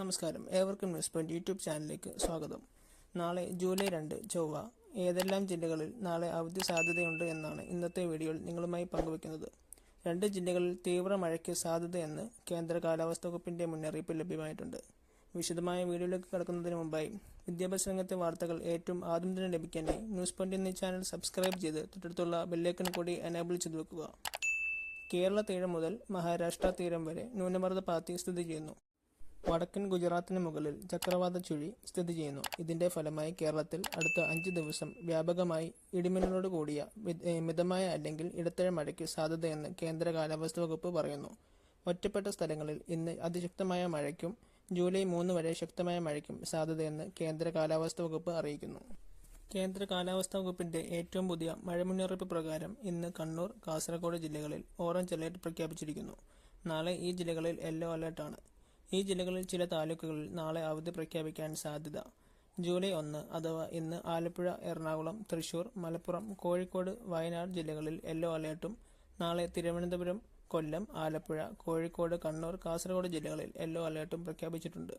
നമസ്കാരം. ഏവർക്കും news point YouTube ചാനലിലേക്ക് സ്വാഗതം. നാളെ ജൂലൈ രണ്ട് ചൊവ്വ. ഏതെല്ലാം ജില്ലകളിൽ നാളെ അവധി സാധ്യതയുണ്ട് എന്നാണ് ഇന്നത്തെ വീഡിയോയിൽ നിങ്ങളുമായി പങ്കുവയ്ക്കുന്നത് രണ്ട് ജില്ലകളിൽ തീവ്ര മഴയ്ക്ക് സാധ്യതയെന്ന് കേന്ദ്ര കാലാവസ്ഥാ വകുപ്പിന്റെ മുന്നറിയിപ്പ് ലഭ്യമായിട്ടുണ്ട്. വിശദമായ വീഡിയോയിലേക്ക് കടക്കുന്നതിന് മുമ്പായി വിദ്യാഭ്യാസ രംഗത്തെ വാർത്തകൾ ഏറ്റവും ആദ്യം തന്നെ ലഭിക്കാനായി ന്യൂസ് പോയിന്റ് എന്നീ ചാനൽ സബ്സ്ക്രൈബ് ചെയ്ത് തൊട്ടടുത്തുള്ള ബെല്ലേക്കൻ കൂടി എനേബിൾ ചെയ്തു വെക്കുക. കേരള തീരം മുതൽ മഹാരാഷ്ട്ര തീരം വരെ ന്യൂനമർദ്ദ പാത്തി സ്ഥിതി ചെയ്യുന്നു. വടക്കൻ ഗുജറാത്തിന് മുകളിൽ ചക്രവാത ചുഴി സ്ഥിതി ചെയ്യുന്നു. ഇതിന്റെ ഫലമായി കേരളത്തിൽ അടുത്ത അഞ്ച് ദിവസം വ്യാപകമായി ഇടിമിന്നലോട് കൂടിയ മിതമായ അല്ലെങ്കിൽ ഇടത്തര മഴയ്ക്ക് സാധ്യതയെന്ന് കേന്ദ്ര കാലാവസ്ഥാ വകുപ്പ് പറയുന്നു. ഒറ്റപ്പെട്ട സ്ഥലങ്ങളിൽ ഇന്ന് അതിശക്തമായ മഴയ്ക്കും ജൂലൈ മൂന്ന് വരെ ശക്തമായ മഴയ്ക്കും സാധ്യതയെന്ന് കേന്ദ്ര കാലാവസ്ഥാ വകുപ്പ് അറിയിക്കുന്നു. കേന്ദ്ര കാലാവസ്ഥാ വകുപ്പിന്റെ ഏറ്റവും പുതിയ മഴ മുന്നറിയിപ്പ് പ്രകാരം ഇന്ന് കണ്ണൂർ കാസർഗോഡ് ജില്ലകളിൽ ഓറഞ്ച് അലേർട്ട് പ്രഖ്യാപിച്ചിരിക്കുന്നു. നാളെ ഈ ജില്ലകളിൽ യെല്ലോ അലർട്ടാണ്. ഈ ജില്ലകളിൽ ചില താലൂക്കുകളിൽ നാളെ അവധി പ്രഖ്യാപിക്കാൻ സാധ്യത. ജൂലൈ ഒന്ന് അഥവാ ഇന്ന് ആലപ്പുഴ എറണാകുളം തൃശൂർ മലപ്പുറം കോഴിക്കോട് വയനാട് ജില്ലകളിൽ യെല്ലോ അലേർട്ടും നാളെ തിരുവനന്തപുരം കൊല്ലം ആലപ്പുഴ കോഴിക്കോട് കണ്ണൂർ കാസർഗോഡ് ജില്ലകളിൽ യെല്ലോ അലേർട്ടും പ്രഖ്യാപിച്ചിട്ടുണ്ട്.